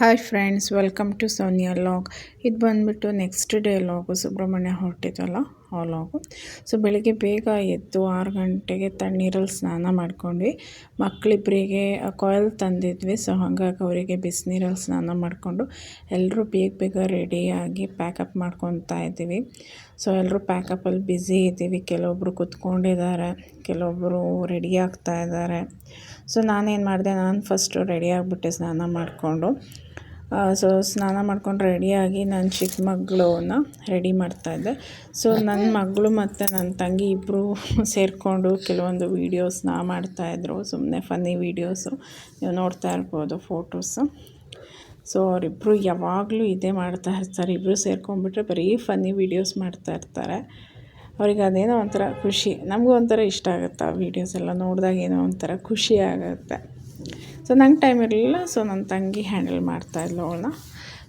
Hi friends welcome to Sonia log ಇದು ಬಂದುಬಿಟ್ಟು next day log Subrahmanya ಹೊರಟಿದ್ದಲ್ಲ ಆ ಲಾಗು ಸೊ ಬೆಳಿಗ್ಗೆ ಬೇಗ ಎದ್ದು ಆರು ಗಂಟೆಗೆ ತಣ್ಣೀರಲ್ಲಿ ಸ್ನಾನ ಮಾಡ್ಕೊಂಡ್ವಿ. ಮಕ್ಕಳಿಬ್ಬರಿಗೆ ಕಾಯಿಲ್ ತಂದಿದ್ವಿ. ಸೊ ಹಾಗಾಗಿ ಅವರಿಗೆ ಬಿಸಿನೀರಲ್ಲಿ ಸ್ನಾನ ಮಾಡಿಕೊಂಡು ಎಲ್ಲರೂ ಬೇಗ ಬೇಗ ರೆಡಿಯಾಗಿ ಪ್ಯಾಕಪ್ ಮಾಡ್ಕೊತಾ ಇದ್ದೀವಿ. ಸೊ ಎಲ್ಲರೂ ಪ್ಯಾಕಪ್ಪಲ್ಲಿ ಬ್ಯುಸಿ ಇದ್ದೀವಿ. ಕೆಲವೊಬ್ಬರು ಕುತ್ಕೊಂಡಿದ್ದಾರೆ ಕೆಲವೊಬ್ಬರು ರೆಡಿ ಆಗ್ತಾ ಇದ್ದಾರೆ. ಸೊ ನಾನೇನು ಮಾಡಿದೆ, ನಾನು ಫಸ್ಟು ರೆಡಿ ಆಗಿಬಿಟ್ಟೆ ಸ್ನಾನ ಮಾಡಿಕೊಂಡು. ಸೊ ಸ್ನಾನ ಮಾಡ್ಕೊಂಡು ರೆಡಿಯಾಗಿ ನನ್ನ ಚಿಕ್ಕ ಮಗಳನ್ನ ರೆಡಿ ಮಾಡ್ತಾಯಿದ್ದೆ ಸೊ ನನ್ನ ಮಗಳು ಮತ್ತು ನನ್ನ ತಂಗಿ ಇಬ್ಬರು ಸೇರಿಕೊಂಡು ಕೆಲವೊಂದು ವೀಡಿಯೋಸ್ನ ಮಾಡ್ತಾಯಿದ್ರು ಸುಮ್ಮನೆ ಫನ್ನಿ ವೀಡಿಯೋಸು ನೀವು ನೋಡ್ತಾ ಇರ್ಬೋದು ಫೋಟೋಸು ಸೊ ಅವರಿಬ್ಬರು ಯಾವಾಗಲೂ ಇದೇ ಮಾಡ್ತಾ ಇರ್ತಾರೆ. ಇಬ್ಬರು ಸೇರ್ಕೊಂಡ್ಬಿಟ್ರೆ ಬರೀ ಫನ್ನಿ ವೀಡಿಯೋಸ್ ಮಾಡ್ತಾ ಇರ್ತಾರೆ. ಅವ್ರಿಗೆ ಅದೇನೋ ಒಂಥರ ಖುಷಿ. ನಮಗೂ ಒಂಥರ ಇಷ್ಟ ಆಗುತ್ತೆ ಆ ವೀಡಿಯೋಸ್ ಎಲ್ಲ ನೋಡಿದಾಗ ಏನೋ ಒಂಥರ ಖುಷಿ ಆಗುತ್ತೆ. ಸೊ ನಂಗೆ ಟೈಮ್ ಇರಲಿಲ್ಲ. ಸೊ ನನ್ನ ತಂಗಿ ಹ್ಯಾಂಡಲ್ ಮಾಡ್ತಾಯಿದ್ಲು ಅವಳನ್ನ.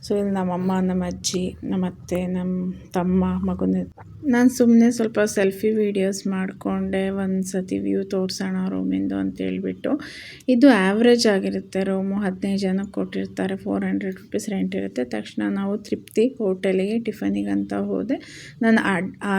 ಸೊ ಇಲ್ಲಿ ನಮ್ಮ ಅಜ್ಜಿ, ನಮ್ಮ ಅತ್ತೆ, ನಮ್ಮ ತಮ್ಮ, ಮಗನ. ನಾನು ಸುಮ್ಮನೆ ಸ್ವಲ್ಪ ಸೆಲ್ಫಿ ವೀಡಿಯೋಸ್ ಮಾಡಿಕೊಂಡೆ. ಒಂದು ಸತಿ ವ್ಯೂ ತೋರಿಸೋಣ ರೂಮಿಂದು ಅಂತೇಳ್ಬಿಟ್ಟು ಇದು ಆ್ಯಾವ್ರೇಜ್ ಆಗಿರುತ್ತೆ. ರೂಮು ಹದಿನೈದು ಜನಕ್ಕೆ ಕೊಟ್ಟಿರ್ತಾರೆ. ಫೋರ್ ಹಂಡ್ರೆಡ್ ರುಪೀಸ್ ರೆಂಟ್ ಇರುತ್ತೆ. ತಕ್ಷಣ ನಾವು ತೃಪ್ತಿ ಹೋಟೆಲಿಗೆ ಅಂತ ಹೋದೆ. ನಾನು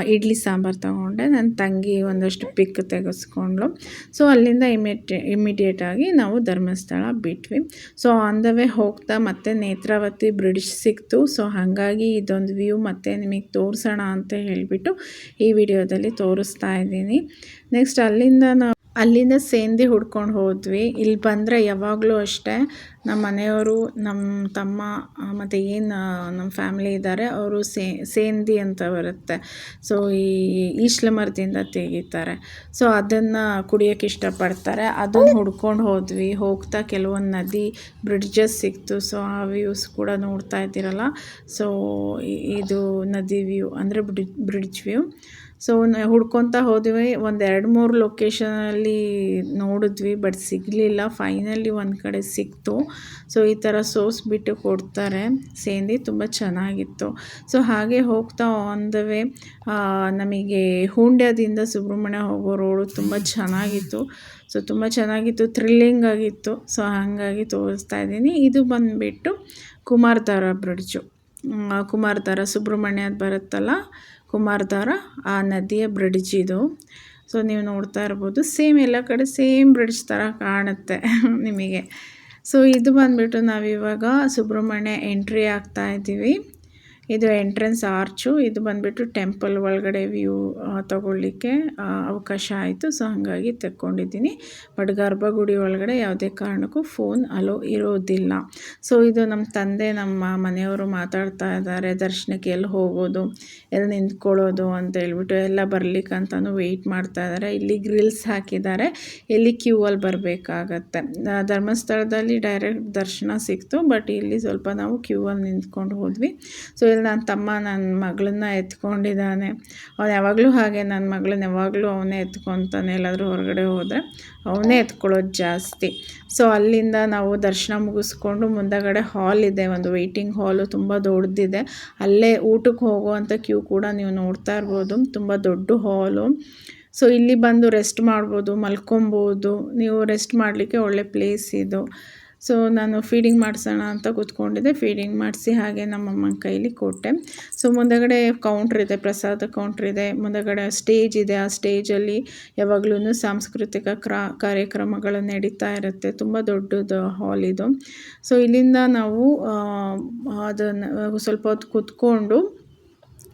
ಇಡ್ಲಿ ಸಾಂಬಾರು ತೊಗೊಂಡೆ. ನನ್ನ ತಂಗಿ ಒಂದಷ್ಟು ಪಿಕ್ ತೆಗೆಸ್ಕೊಂಡ್ಳು. ಸೊ ಅಲ್ಲಿಂದ ಇಮಿಡಿಯೇಟ್ ಇಮಿಡಿಯೇಟಾಗಿ ನಾವು ಧರ್ಮಸ್ಥಳ ಬಿಟ್ವಿ. ಸೊ ಆನ್ ದ ವೇ ಹೋಗ್ತಾ ಮತ್ತೆ ನೇತ್ರಾವತಿ ಬ್ರಿಡ್ಜ್ ಸಿಕ್ತು. ಸೊ ಹಾಗಾಗಿ ಇದೊಂದು ವ್ಯೂ ಮತ್ತೆ ನಿಮಗೆ ತೋರಿಸೋಣ ಅಂತ ಹೇಳಿಬಿಟ್ಟು ಈ ವಿಡಿಯೋದಲ್ಲಿ ತೋರಿಸ್ತಾ ಇದ್ದೀನಿ. ನೆಕ್ಸ್ಟ್ ಅಲ್ಲಿಂದ ನಾವು ಅಲ್ಲಿಂದ ಸೇಂದಿ ಹುಡ್ಕೊಂಡು ಹೋದ್ವಿ. ಇಲ್ಲಿ ಬಂದರೆ ಯಾವಾಗಲೂ ಅಷ್ಟೇ. ನಮ್ಮ ಮನೆಯವರು ನಮ್ಮ ತಮ್ಮ ಮತ್ತು ಏನು ನಮ್ಮ ಫ್ಯಾಮಿಲಿ ಇದ್ದಾರೆ, ಅವರು ಸೇಂದಿ ಅಂತ ಬರುತ್ತೆ. ಸೊ ಈ ಈಶ್ಲ ಮರದಿಂದ ತೆಗಿತಾರೆ. ಸೊ ಅದನ್ನು ಕುಡಿಯೋಕ್ಕೆ ಇಷ್ಟಪಡ್ತಾರೆ. ಅದನ್ನು ಹುಡ್ಕೊಂಡು ಹೋದ್ವಿ. ಹೋಗ್ತಾ ಕೆಲವೊಂದು ನದಿ ಬ್ರಿಡ್ಜಸ್ ಸಿಕ್ತು. ಸೊ ಆ ವ್ಯೂಸ್ ಕೂಡ ನೋಡ್ತಾ ಇದ್ದೀರಲ್ಲ. ಸೊ ಇದು ನದಿ ವ್ಯೂ ಅಂದರೆ ಬ್ರಿಡ್ಜ್ ಬ್ರಿಡ್ಜ್ ವ್ಯೂ ಸೊ ಹುಡ್ಕೊತ ಹೋದ್ವಿ. ಒಂದು ಎರಡು ಮೂರು ಲೊಕೇಶನಲ್ಲಿ ನೋಡಿದ್ವಿ ಬಟ್ ಸಿಗಲಿಲ್ಲ. ಫೈನಲಿ ಒಂದು ಕಡೆ ಸಿಕ್ತು. ಸೊ ಈ ಥರ ಸೋಸ್ ಬಿಟ್ಟು ಕೊಡ್ತಾರೆ. ಸೇಂದಿ ತುಂಬ ಚೆನ್ನಾಗಿತ್ತು. ಸೊ ಹಾಗೆ ಹೋಗ್ತಾ ಆನ್ ದ ವೇ ನಮಗೆ ಹುಂಡ್ಯದಿಂದ ಸುಬ್ರಹ್ಮಣ್ಯ ಹೋಗೋ ರೋಡು ತುಂಬ ಚೆನ್ನಾಗಿತ್ತು. ಸೊ ತುಂಬ ಚೆನ್ನಾಗಿತ್ತು. ಥ್ರಿಲ್ಲಿಂಗ್ ಆಗಿತ್ತು. ಸೊ ಹಾಗಾಗಿ ತೋರಿಸ್ತಾ ಇದ್ದೀನಿ. ಇದು ಬಂದುಬಿಟ್ಟು ಕುಮಾರಧಾರ ಬ್ರಿಡ್ಜು ಕುಮಾರಧಾರ ಸುಬ್ರಹ್ಮಣ್ಯದ ಬರುತ್ತಲ್ಲ? ಕುಮಾರಧಾರ ಆ ನದಿಯ ಬ್ರಿಡ್ಜ್ ಇದು. ಸೊ ನೀವು ನೋಡ್ತಾ ಇರ್ಬೋದು ಸೇಮ್ ಎಲ್ಲ ಕಡೆ ಸೇಮ್ ಬ್ರಿಡ್ಜ್ ಥರ ಕಾಣುತ್ತೆ ನಿಮಗೆ. ಸೊ ಇದು ಬಂದುಬಿಟ್ಟು ನಾವಿವಾಗ ಸುಬ್ರಹ್ಮಣ್ಯ ಎಂಟ್ರಿ ಆಗ್ತಾ ಇದ್ದೀವಿ. ಇದು ಎಂಟ್ರೆನ್ಸ್ ಆರ್ಚು ಇದು ಬಂದುಬಿಟ್ಟು ಟೆಂಪಲ್ ಒಳಗಡೆ ವ್ಯೂ ತಗೊಳ್ಳಿಕ್ಕೆ ಅವಕಾಶ ಆಯಿತು. ಸೊ ಹಾಗಾಗಿ ತೆಕ್ಕೊಂಡಿದ್ದೀನಿ. ಬಟ್ ಗರ್ಭಗುಡಿ ಒಳಗಡೆ ಯಾವುದೇ ಕಾರಣಕ್ಕೂ ಫೋನ್ ಅಲೋ ಇರೋದಿಲ್ಲ. ಸೊ ಇದು ನಮ್ಮ ತಂದೆ, ನಮ್ಮ ಮನೆಯವರು ಮಾತಾಡ್ತಾ ಇದ್ದಾರೆ. ದರ್ಶನಕ್ಕೆ ಎಲ್ಲಿ ಹೋಗೋದು, ಎಲ್ಲಿ ನಿಂತ್ಕೊಳ್ಳೋದು ಅಂತ ಹೇಳ್ಬಿಟ್ಟು ಎಲ್ಲ ಬರ್ಲಿಕ್ಕೆ ಅಂತಲೂ ವೆಯ್ಟ್ ಮಾಡ್ತಾ ಇದ್ದಾರೆ. ಇಲ್ಲಿ ಗ್ರಿಲ್ಸ್ ಹಾಕಿದ್ದಾರೆ. ಇಲ್ಲಿ ಕ್ಯೂ ಅಲ್ಲಿ ಬರಬೇಕಾಗತ್ತೆ. ಧರ್ಮಸ್ಥಳದಲ್ಲಿ ಡೈರೆಕ್ಟ್ ದರ್ಶನ ಸಿಕ್ತು. ಬಟ್ ಇಲ್ಲಿ ಸ್ವಲ್ಪ ನಾವು ಕ್ಯೂ ಅಲ್ಲಿ ನಿಂತ್ಕೊಂಡು ಹೋದ್ವಿ. ಸೊ ನನ್ನ ತಮ್ಮ ನನ್ನ ಮಗಳನ್ನ ಎತ್ಕೊಂಡಿದ್ದಾನೆ. ಅವ್ನು ಯಾವಾಗಲೂ ಹಾಗೆ ನನ್ನ ಮಗಳನ್ನ ಯಾವಾಗಲೂ ಅವನೇ ಎತ್ಕೊತಾನೆ. ಎಲ್ಲಾದರೂ ಹೊರಗಡೆ ಹೋದರೆ ಅವನೇ ಎತ್ಕೊಳ್ಳೋದು ಜಾಸ್ತಿ. ಸೊ ಅಲ್ಲಿಂದ ನಾವು ದರ್ಶನ ಮುಗಿಸ್ಕೊಂಡು ಮುಂದಗಡೆ ಹಾಲ್ ಇದೆ. ಒಂದು ವೆಯ್ಟಿಂಗ್ ಹಾಲು ತುಂಬ ದೊಡ್ಡದಿದೆ ಅಲ್ಲೇ ಊಟಕ್ಕೆ ಹೋಗುವಂಥ ಕ್ಯೂ ಕೂಡ ನೀವು ನೋಡ್ತಾ ಇರ್ಬೋದು. ತುಂಬ ದೊಡ್ಡ ಹಾಲು ಸೊ ಇಲ್ಲಿ ಬಂದು ರೆಸ್ಟ್ ಮಾಡ್ಬೋದು, ಮಲ್ಕೊಬೋದು. ನೀವು ರೆಸ್ಟ್ ಮಾಡಲಿಕ್ಕೆ ಒಳ್ಳೆ ಪ್ಲೇಸ್ ಇದು. ಸೊ ನಾನು ಫೀಡಿಂಗ್ ಮಾಡಿಸೋಣ ಅಂತ ಕೂತ್ಕೊಂಡಿದ್ದೆ. ಫೀಡಿಂಗ್ ಮಾಡಿಸಿ ಹಾಗೆ ನಮ್ಮಮ್ಮನ ಕೈಲಿ ಕೊಟ್ಟೆ. ಸೊ ಮುಂದಗಡೆ ಕೌಂಟ್ರ್ ಇದೆ, ಪ್ರಸಾದ ಕೌಂಟ್ರ್ ಇದೆ. ಮುಂದಗಡೆ ಸ್ಟೇಜ್ ಇದೆ. ಆ ಸ್ಟೇಜಲ್ಲಿ ಯಾವಾಗಲೂ ಸಾಂಸ್ಕೃತಿಕ ಕ್ರಾ, ಕಾರ್ಯಕ್ರಮಗಳು ನಡೀತಾ ಇರುತ್ತೆ. ತುಂಬ ದೊಡ್ಡದು ಹಾಲ್ ಇದು. ಸೊ ಇಲ್ಲಿಂದ ನಾವು ಅದನ್ನು ಸ್ವಲ್ಪ ಹೊತ್ತು ಕೂತ್ಕೊಂಡು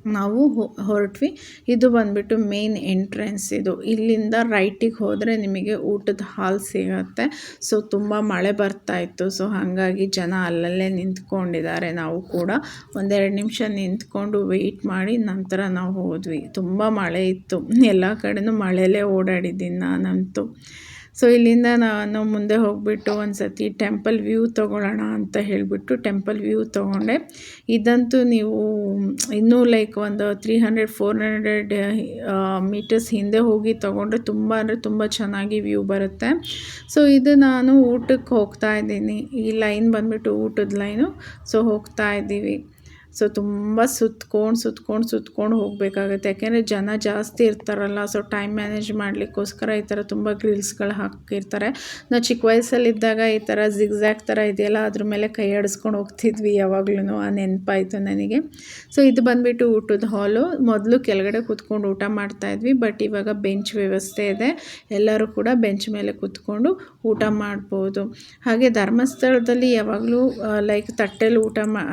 ನಾವು ಹೊರಟ್ವಿ. ಇದು ಬಂದುಬಿಟ್ಟು ಮೇನ್ ಎಂಟ್ರೆನ್ಸ್ ಇದು. ಇಲ್ಲಿಂದ ರೈಟಿಗೆ ಹೋದರೆ ನಿಮಗೆ ಊಟದ ಹಾಲ್ ಸಿಗುತ್ತೆ. ಸೊ, ತುಂಬ ಮಳೆ ಬರ್ತಾ ಇತ್ತು. ಸೊ, ಹಾಗಾಗಿ ಜನ ಅಲ್ಲಲ್ಲೇ ನಿಂತ್ಕೊಂಡಿದ್ದಾರೆ ನಾವು ಕೂಡ. ಒಂದೆರಡು ನಿಮಿಷ ನಿಂತ್ಕೊಂಡು ವೆಯ್ಟ್ ಮಾಡಿ ನಂತರ ನಾವು ಹೋದ್ವಿ. ತುಂಬ ಮಳೆ ಇತ್ತು. ಎಲ್ಲ ಕಡೆಯೂ ಮಳೆಯಲ್ಲೇ ಓಡಾಡಿದ್ದೀನಿ ನಾನಂತೂ. ಸೊ ಇಲ್ಲಿಂದ ನಾನು ಮುಂದೆ ಹೋಗಿಬಿಟ್ಟು ಒಂದು ಸತಿ ಟೆಂಪಲ್ ವ್ಯೂ ತೊಗೊಳ್ಳೋಣ ಅಂತ ಹೇಳಿಬಿಟ್ಟು ಟೆಂಪಲ್ ವ್ಯೂ ತೊಗೊಂಡೆ. ಇದಂತೂ ನೀವು ಇನ್ನೂ ಲೈಕ್ ಒಂದು three hundred four hundred meters ಹಿಂದೆ ಹೋಗಿ ತೊಗೊಂಡ್ರೆ ತುಂಬ ಅಂದರೆ ತುಂಬ ಚೆನ್ನಾಗಿ ವ್ಯೂ ಬರುತ್ತೆ. ಸೊ ಇದು ನಾನು ಊಟಕ್ಕೆ ಹೋಗ್ತಾ ಇದ್ದೀನಿ. ಈ ಲೈನ್ ಬಂದುಬಿಟ್ಟು ಊಟದ ಲೈನು ಸೊ ಹೋಗ್ತಾ ಇದ್ದೀವಿ. ಸೊ ತುಂಬ ಸುತ್ಕೊಂಡು ಸುತ್ಕೊಂಡು ಸುತ್ಕೊಂಡು ಹೋಗಬೇಕಾಗುತ್ತೆ. ಯಾಕೆಂದರೆ ಜನ ಜಾಸ್ತಿ ಇರ್ತಾರಲ್ಲ, ಸೊ ಟೈಮ್ ಮ್ಯಾನೇಜ್ ಮಾಡಲಿಕ್ಕೋಸ್ಕರ ಈ ಥರ ತುಂಬ ಗ್ರಿಲ್ಸ್ಗಳು ಹಾಕಿರ್ತಾರೆ. ನಾವು ಚಿಕ್ಕ ವಯಸ್ಸಲ್ಲಿದ್ದಾಗ ಈ ಥರ ಜಿಗ್ಜ್ಯಾಗ್ ಥರ ಇದೆಯಲ್ಲ, ಅದ್ರ ಮೇಲೆ ಕೈ ಆಡಿಸ್ಕೊಂಡು ಹೋಗ್ತಿದ್ವಿ ಯಾವಾಗ್ಲೂ ಆ ನೆನಪಾಯಿತು ನನಗೆ. ಸೊ ಇದು ಬಂದುಬಿಟ್ಟು ಊಟದ ಹಾಲು. ಮೊದಲು ಕೆಳಗಡೆ ಕೂತ್ಕೊಂಡು ಊಟ ಮಾಡ್ತಾಯಿದ್ವಿ ಬಟ್ ಇವಾಗ ಬೆಂಚ್ ವ್ಯವಸ್ಥೆ ಇದೆ. ಎಲ್ಲರೂ ಕೂಡ ಬೆಂಚ್ ಮೇಲೆ ಕೂತ್ಕೊಂಡು ಊಟ ಮಾಡ್ಬೋದು. ಹಾಗೆ ಧರ್ಮಸ್ಥಳದಲ್ಲಿ ಯಾವಾಗಲೂ ಲೈಕ್ ತಟ್ಟೆಲಿ ಊಟ ಮಾ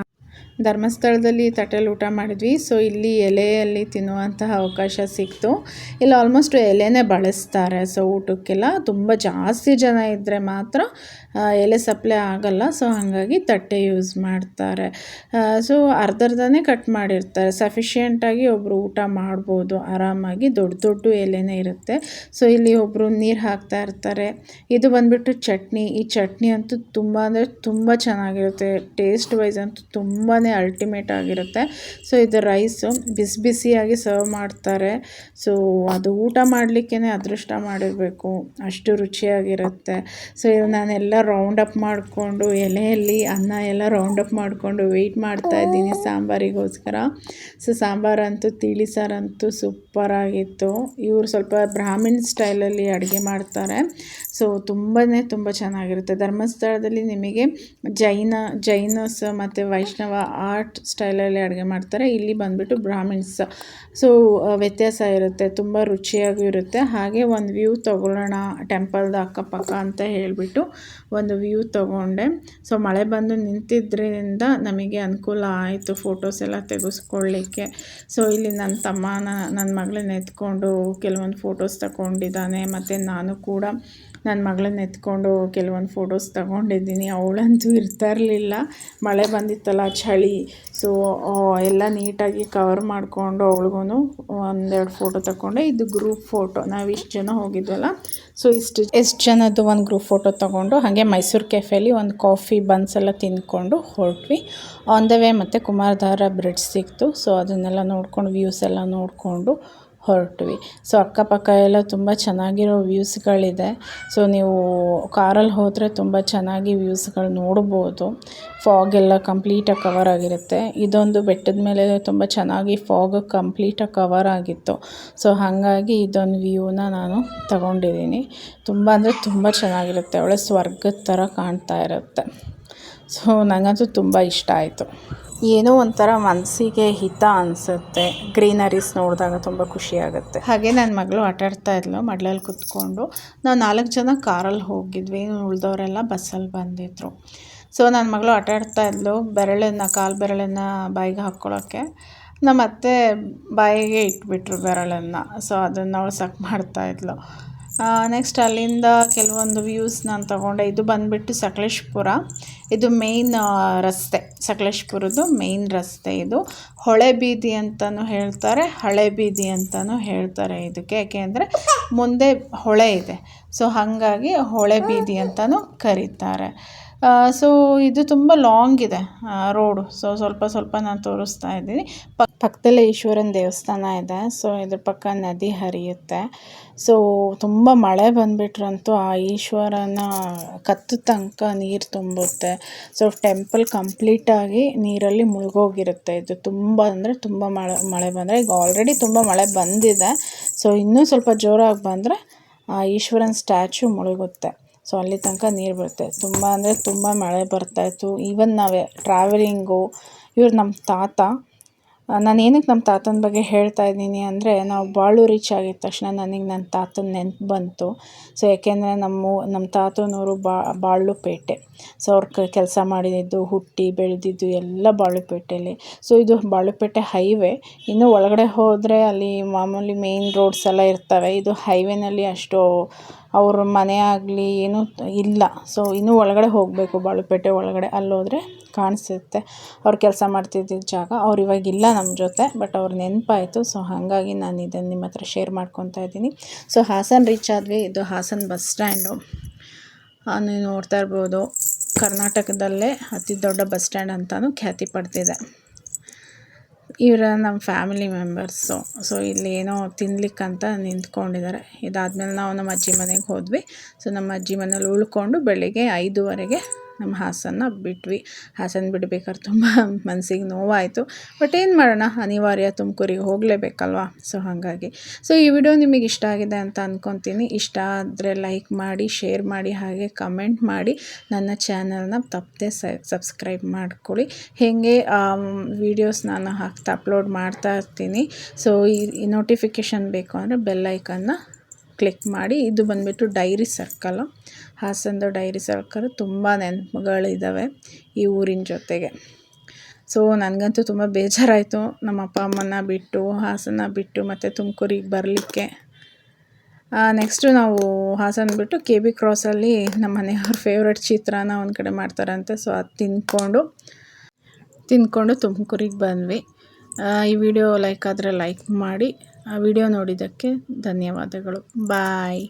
ಧರ್ಮಸ್ಥಳದಲ್ಲಿ ತಟ್ಟೆಲಿ ಊಟ ಮಾಡಿದ್ವಿ. ಸೊ ಇಲ್ಲಿ ಎಲೆಯಲ್ಲಿ ತಿನ್ನುವಂತಹ ಅವಕಾಶ ಸಿಕ್ತು. ಇಲ್ಲಿ ಆಲ್ಮೋಸ್ಟ್ ಎಲೆನೇ ಬಳಸ್ತಾರೆ. ಸೊ ಊಟಕ್ಕೆಲ್ಲ ತುಂಬ ಜಾಸ್ತಿ ಜನ ಇದ್ದರೆ ಮಾತ್ರ ಎಲೆ ಸಪ್ಲೈ ಆಗಲ್ಲ ಸೊ ಹಾಗಾಗಿ ತಟ್ಟೆ ಯೂಸ್ ಮಾಡ್ತಾರೆ. ಸೊ ಅರ್ಧರ್ಧನೇ ಕಟ್ ಮಾಡಿರ್ತಾರೆ. ಸಫಿಷಿಯೆಂಟಾಗಿ ಒಬ್ಬರು ಊಟ ಮಾಡ್ಬೋದು, ಆರಾಮಾಗಿ ದೊಡ್ಡ ದೊಡ್ಡ ಎಲೆನೇ ಇರುತ್ತೆ. ಸೊ ಇಲ್ಲಿ ಒಬ್ಬರು ನೀರು ಹಾಕ್ತಾ ಇರ್ತಾರೆ. ಇದು ಬಂದುಬಿಟ್ಟು ಚಟ್ನಿ. ಈ ಚಟ್ನಿ ಅಂತೂ ತುಂಬ ಅಂದರೆ ತುಂಬ ಚೆನ್ನಾಗಿರುತ್ತೆ. ಟೇಸ್ಟ್ ವೈಸ್ ಅಂತೂ ತುಂಬಾ ಅಲ್ಟಿಮೇಟ್ ಆಗಿರುತ್ತೆ. ಸೊ ಇದು ರೈಸು ಬಿಸಿ ಬಿಸಿಯಾಗಿ ಸರ್ವ್ ಮಾಡ್ತಾರೆ. ಸೊ ಅದು ಊಟ ಮಾಡಲಿಕ್ಕೇ ಅದೃಷ್ಟ ಮಾಡಿರಬೇಕು. ಅಷ್ಟು ರುಚಿಯಾಗಿರುತ್ತೆ. ಸೊ ನಾನೆಲ್ಲ ರೌಂಡ್ ಅಪ್ ಮಾಡಿಕೊಂಡು ಎಲೆಯಲ್ಲಿ ಅನ್ನ ಎಲ್ಲ ರೌಂಡ್ ಅಪ್ ಮಾಡಿಕೊಂಡು ವೆಯ್ಟ್ ಮಾಡ್ತಾ ಇದ್ದೀನಿ ಸಾಂಬಾರಿಗೋಸ್ಕರ. ಸೊ ಸಾಂಬಾರಂತೂ ತಿಳಿ ಸಾರಂತೂ ಸೂಪರಾಗಿತ್ತು ಇವರು ಸ್ವಲ್ಪ ಬ್ರಾಹ್ಮಿನ್ ಸ್ಟೈಲಲ್ಲಿ ಅಡುಗೆ ಮಾಡ್ತಾರೆ. ಸೊ ತುಂಬಾ ತುಂಬ ಚೆನ್ನಾಗಿರುತ್ತೆ. ಧರ್ಮಸ್ಥಳದಲ್ಲಿ ನಿಮಗೆ ಜೈನ ಜೈನಸ್ ಮತ್ತು ವೈಷ್ಣವ ಆರ್ಟ್ ಸ್ಟೈಲಲ್ಲಿ ಅಡುಗೆ ಮಾಡ್ತಾರೆ. ಇಲ್ಲಿ ಬಂದುಬಿಟ್ಟು ಬ್ರಾಹ್ಮಿನ್ಸ್ ಸೊ. ವ್ಯತ್ಯಾಸ ಇರುತ್ತೆ. ತುಂಬ ರುಚಿಯಾಗೂ ಇರುತ್ತೆ. ಹಾಗೆ ಒಂದು ವ್ಯೂ ತೊಗೊಳ್ಳೋಣ ಟೆಂಪಲ್ದ ಅಕ್ಕಪಕ್ಕ ಅಂತ ಹೇಳಿಬಿಟ್ಟು ಒಂದು ವ್ಯೂ ತೊಗೊಂಡೆ. ಸೊ ಮಳೆ ಬಂದು ನಿಂತಿದ್ದರಿಂದ ನಮಗೆ ಅನುಕೂಲ ಆಯಿತು ಫೋಟೋಸ್ ಎಲ್ಲ ತೆಗೆಸ್ಕೊಳ್ಳಿಕ್ಕೆ. ಸೊ ಇಲ್ಲಿ ನನ್ನ ತಮ್ಮನ ನನ್ನ ಮಗಳನ್ನ ಎತ್ಕೊಂಡು ಕೆಲವೊಂದು ಫೋಟೋಸ್ ತಗೊಂಡಿದ್ದಾನೆ, ಮತ್ತು ನಾನು ಕೂಡ. ನನ್ನ ಮಗಳನ್ನ ಎತ್ಕೊಂಡು ಕೆಲವೊಂದು ಫೋಟೋಸ್ ತಗೊಂಡಿದ್ದೀನಿ. ಅವಳಂತೂ ಇರ್ತಾ ಇರಲಿಲ್ಲ. ಮಳೆ ಬಂದಿತ್ತಲ್ಲ ಚಳಿ. ಸೊ ಎಲ್ಲ ನೀಟಾಗಿ ಕವರ್ ಮಾಡಿಕೊಂಡು ಅವಳಿಗೂ ಒಂದೆರಡು ಫೋಟೋ ತಗೊಂಡೆ. ಇದು ಗ್ರೂಪ್ ಫೋಟೋ ನಾವು ಇಷ್ಟು ಜನ ಹೋಗಿದ್ವಲ್ಲ? ಸೊ ಇಷ್ಟು, ಎಷ್ಟು ಜನದ್ದು ಒಂದು ಗ್ರೂಪ್ ಫೋಟೋ ತೊಗೊಂಡು, ಹಾಗೆ ಮೈಸೂರು ಕೆಫೆಲಿ ಒಂದು ಕಾಫಿ ಬನ್ಸ್ ಎಲ್ಲ ತಿಂದ್ಕೊಂಡು ಹೊರಟ್ವಿ. ಆನ್ ದ ವೇ ಮತ್ತು ಕುಮಾರಧಾರ ಬ್ರಿಡ್ಜ್ ಸಿಕ್ತು. ಸೊ ಅದನ್ನೆಲ್ಲ ನೋಡ್ಕೊಂಡು ವ್ಯೂಸ್ ಎಲ್ಲ ನೋಡಿಕೊಂಡು ಹೊರಟ್ವಿ. ಸೊ, ಅಕ್ಕಪಕ್ಕ ಎಲ್ಲ ತುಂಬ ಚೆನ್ನಾಗಿರೋ ವ್ಯೂಸ್ಗಳಿದೆ. ಸೊ, ನೀವು ಕಾರಲ್ಲಿ ಹೋದರೆ ತುಂಬ ಚೆನ್ನಾಗಿ ವ್ಯೂಸ್ಗಳು ನೋಡ್ಬೋದು. ಫಾಗ್ ಎಲ್ಲ ಕಂಪ್ಲೀಟಾಗಿ ಕವರ್ ಆಗಿರುತ್ತೆ. ಇದೊಂದು ಬೆಟ್ಟದ ಮೇಲೆ ತುಂಬ ಚೆನ್ನಾಗಿ ಫಾಗ್ ಕಂಪ್ಲೀಟಾಗಿ ಕವರ್ ಆಗಿತ್ತು. ಸೊ, ಹಾಗಾಗಿ ಇದೊಂದು ವ್ಯೂನ ನಾನು ತಗೊಂಡಿದ್ದೀನಿ. ತುಂಬ ಅಂದರೆ ತುಂಬ ಚೆನ್ನಾಗಿರುತ್ತೆ. ಒಳ್ಳೆ ಸ್ವರ್ಗದ ಥರ ಕಾಣ್ತಾ ಇರುತ್ತೆ. ಸೊ ನನಗಂತೂ ತುಂಬ ಇಷ್ಟ ಆಯಿತು. ಏನೋ ಒಂಥರ ಮನಸ್ಸಿಗೆ ಹಿತ ಅನಿಸುತ್ತೆ. ಗ್ರೀನರೀಸ್ ನೋಡಿದಾಗ ತುಂಬ ಖುಷಿಯಾಗುತ್ತೆ ಹಾಗೆ ನನ್ನ ಮಗಳು ಆಟಾಡ್ತಾ ಇದ್ಲು, ಮಡ್ಲಲ್ಲಿ ಕುತ್ಕೊಂಡು. ನಾವು ನಾಲ್ಕು ಜನ ಕಾರಲ್ಲಿ ಹೋಗಿದ್ವಿ ಉಳಿದವರೆಲ್ಲ ಬಸ್ಸಲ್ಲಿ ಬಂದಿದ್ದರು ಸೊ ನನ್ನ ಮಗಳು ಆಟ ಆಡ್ತಾ ಇದ್ಲು, ಬೆರಳನ್ನು, ಕಾಲು ಬೆರಳನ್ನು ಬಾಯಿಗೆ ಹಾಕ್ಕೊಳ್ಳೋಕ್ಕೆ ನಮ್ಮ ಅತ್ತೆ ಬಾಯಿಗೆ ಇಟ್ಬಿಟ್ರು ಬೆರಳನ್ನು. ಸೊ ಅದನ್ನು ಅವಳು ಸಕ್ ಮಾಡ್ತಾಯಿದ್ಲು ನೆಕ್ಸ್ಟ್ ಅಲ್ಲಿಂದ ಕೆಲವೊಂದು ವ್ಯೂಸ್ ನಾನು ತಗೊಂಡೆ. ಇದು ಬಂದುಬಿಟ್ಟು ಸಕಲೇಶ್ಪುರ. ಇದು ಮೇಯ್ನ್ ರಸ್ತೆ. ಸಕಲೇಶ್ಪುರದ್ದು ಮೇಯ್ನ್ ರಸ್ತೆ ಇದು. ಹೊಳೆ ಬೀದಿ ಅಂತಲೂ ಹೇಳ್ತಾರೆ, ಹಳೆ ಬೀದಿ ಅಂತಲೂ ಹೇಳ್ತಾರೆ ಇದಕ್ಕೆ. ಯಾಕೆಂದರೆ ಮುಂದೆ ಹೊಳೆ ಇದೆ. ಸೊ ಹಾಗಾಗಿ ಹೊಳೆ ಬೀದಿ ಅಂತಲೂ ಕರೀತಾರೆ. ಸೊ ಇದು ತುಂಬ ಲಾಂಗ್ ಇದೆ ರೋಡು ಸೊ ಸ್ವಲ್ಪ ಸ್ವಲ್ಪ ನಾನು ತೋರಿಸ್ತಾ ಇದ್ದೀನಿ. ಪಕ್ಕದಲ್ಲೇ ಈಶ್ವರನ ದೇವಸ್ಥಾನ ಇದೆ. ಸೊ ಇದ್ರ ಪಕ್ಕ ನದಿ ಹರಿಯುತ್ತೆ. ಸೊ ತುಂಬ ಮಳೆ ಬಂದುಬಿಟ್ರಂತೂ ಆ ಈಶ್ವರನ ಕತ್ತು ತನಕ ನೀರು ತುಂಬುತ್ತೆ. ಸೊ ಟೆಂಪಲ್ ಕಂಪ್ಲೀಟಾಗಿ ನೀರಲ್ಲಿ ಮುಳುಗೋಗಿರುತ್ತೆ. ಇದು ತುಂಬ ಅಂದರೆ ತುಂಬ ಮಳೆ ಮಳೆ ಬಂದರೆ ಈಗ ಆಲ್ರೆಡಿ ತುಂಬ ಮಳೆ ಬಂದಿದೆ. ಸೊ ಇನ್ನೂ ಸ್ವಲ್ಪ ಜೋರಾಗಿ ಬಂದರೆ ಆ ಈಶ್ವರನ ಸ್ಟ್ಯಾಚು ಮುಳುಗುತ್ತೆ. ಸೊ ಅಲ್ಲಿ ತನಕ ನೀರು ಬರುತ್ತೆ. ತುಂಬ ಅಂದರೆ ತುಂಬ ಮಳೆ ಬರ್ತಾಯಿತ್ತು ಈವನ್ ನಾವೇ ಟ್ರಾವೆಲಿಂಗು, ಇವ್ರು ನಮ್ಮ ತಾತ ನಾನು ಏನಕ್ಕೆ ನಮ್ಮ ತಾತನ ಬಗ್ಗೆ ಹೇಳ್ತಾ ಇದ್ದೀನಿ ಅಂದರೆ ನಾವು ಬಾಳು ರೀಚ್ ಆಗಿದ ತಕ್ಷಣ ನನಗೆ ನನ್ನ ತಾತನ ನೆನಪು ಬಂತು. ಸೊ ಯಾಕೆಂದರೆ ನಮ್ಮ ನಮ್ಮ ತಾತನವರು ತಾತನೂರು ಬಾಳುಪೇಟೆ ಸೊ ಅವ್ರು ಕೆಲಸ ಮಾಡಿದ್ದು, ಹುಟ್ಟಿ, ಬೆಳೆದಿದ್ದು ಎಲ್ಲ ಬಾಳುಪೇಟೆಯಲ್ಲಿ ಸೊ ಇದು ಬಾಳುಪೇಟೆ ಹೈವೇ. ಇನ್ನೂ ಒಳಗಡೆ ಹೋದರೆ ಅಲ್ಲಿ ಮಾಮೂಲಿ ಮೇಯ್ನ್ ರೋಡ್ಸ್ ಎಲ್ಲ ಇರ್ತವೆ. ಇದು ಹೈವೇನಲ್ಲಿ ಅಷ್ಟು ಅವ್ರ ಮನೆ ಆಗಲಿ ಏನೂ ಇಲ್ಲ. ಸೊ ಇನ್ನೂ ಒಳಗಡೆ ಹೋಗಬೇಕು ಬಾಳುಪೇಟೆ ಒಳಗಡೆ. ಅಲ್ಲೋದ್ರೆ ಕಾಣಿಸುತ್ತೆ. ಅವ್ರು ಕೆಲಸ ಮಾಡ್ತಿದ್ದಿದ್ದ ಜಾಗ. ಅವ್ರು ಇವಾಗಿಲ್ಲ ನಮ್ಮ ಜೊತೆ ಬಟ್ ಅವ್ರ ನೆನಪಾಯಿತು. ಸೊ ಹಾಗಾಗಿ ನಾನು ಇದನ್ನು ನಿಮ್ಮ ಹತ್ರ ಶೇರ್ ಮಾಡ್ಕೊತಾ ಇದ್ದೀನಿ. ಸೊ ಹಾಸನ ರೀಚ್ ಆದ್ವಿ. ಇದು ಹಾಸನ ಬಸ್ ಸ್ಟ್ಯಾಂಡು ನೀವು ನೋಡ್ತಾ ಇರ್ಬೋದು. ಕರ್ನಾಟಕದಲ್ಲೇ ಅತಿ ದೊಡ್ಡ ಬಸ್ ಸ್ಟ್ಯಾಂಡ್ ಅಂತಲೂ ಖ್ಯಾತಿ ಪಡ್ತಿದೆ ಇವರ ನಮ್ಮ ಫ್ಯಾಮಿಲಿ ಮೆಂಬರ್ಸು. ಸೊ ಇಲ್ಲಿ ಏನೋ ತಿನ್ಲಿಕ್ಕಂತ ನಿಂತ್ಕೊಂಡಿದ್ದಾರೆ. ಇದಾದ್ಮೇಲೆ ನಾವು ನಮ್ಮ ಅಜ್ಜಿ ಮನೆಗೆ ಹೋದ್ವಿ. ಸೊ ನಮ್ಮ ಅಜ್ಜಿ ಮನೇಲಿ ಉಳ್ಕೊಂಡು ಬೆಳಿಗ್ಗೆ ಐದುವರೆಗೆ ನಮ್ಮ ಹಾಸನ್ನ ಬಿಟ್ವಿ. ಹಾಸನ ಬಿಡ್ಬೇಕಾದ್ರೆ ತುಂಬ ಮನಸ್ಸಿಗೆ ನೋವಾಯಿತು. ಬಟ್ ಏನು ಮಾಡೋಣ? ಅನಿವಾರ್ಯ ತುಮಕೂರಿಗೆ ಹೋಗಲೇಬೇಕಲ್ವಾ? ಸೊ ಹಾಗಾಗಿ. ಸೊ ಈ ವಿಡಿಯೋ ನಿಮಗೆ ಇಷ್ಟ ಆಗಿದೆ ಅಂತ ಅಂದ್ಕೊತೀನಿ ಇಷ್ಟ ಆದರೆ ಲೈಕ್ ಮಾಡಿ ಶೇರ್ ಮಾಡಿ, ಹಾಗೆ ಕಮೆಂಟ್ ಮಾಡಿ. ನನ್ನ ಚಾನಲ್ನ ತಪ್ಪದೆ ಸಬ್ಸ್ಕ್ರೈಬ್ ಮಾಡ್ಕೊಳ್ಳಿ. ಹೇಗೆ ವಿಡಿಯೋಸ್ ನಾನು ಹಾಕ್ತಾ ಅಪ್ಲೋಡ್ ಮಾಡ್ತಾ ಇರ್ತೀನಿ. ಸೊ ಈ ನೋಟಿಫಿಕೇಷನ್ ಬೇಕು ಅಂದರೆ ಬೆಲ್ಲೈಕನ್ನ ಕ್ಲಿಕ್ ಮಾಡಿ ಇದು ಬಂದುಬಿಟ್ಟು ಡೈರಿ ಸರ್ಕಲ್ಲು ಹಾಸನದ ಡೈರಿ ಸರ್ಕಲ್ ತುಂಬ ನೆನಪುಗಳಿದ್ದಾವೆ ಈ ಊರಿನ ಜೊತೆಗೆ. ಸೊ ನನಗಂತೂ ತುಂಬ ಬೇಜಾರಾಯಿತು. ನಮ್ಮ ಅಪ್ಪ ಅಮ್ಮನ ಬಿಟ್ಟು, ಹಾಸನ ಬಿಟ್ಟು, ಮತ್ತು ತುಮಕೂರಿಗೆ ಬರಲಿಕ್ಕೆ. ನೆಕ್ಸ್ಟು ನಾವು ಹಾಸನ ಬಿಟ್ಟು ಕೆ ಬಿ ಕ್ರಾಸಲ್ಲಿ ನಮ್ಮ ಮನೆಯವ್ರ ಫೇವ್ರೆಟ್ ಚಿತ್ರಾನ್ನ ಒಂದು ಕಡೆ ಮಾಡ್ತಾರಂತೆ. ಸೊ ಅದು ತಿಂದ್ಕೊಂಡು ತಿಂದ್ಕೊಂಡು ತುಮಕೂರಿಗೆ ಬಂದ್ವಿ. ಈ ವಿಡಿಯೋ ಲೈಕ್ ಆದರೆ ಲೈಕ್ ಮಾಡಿ ಆ ವಿಡಿಯೋ ನೋಡಿದ್ದಕ್ಕೆ ಧನ್ಯವಾದಗಳು. ಬಾಯ್.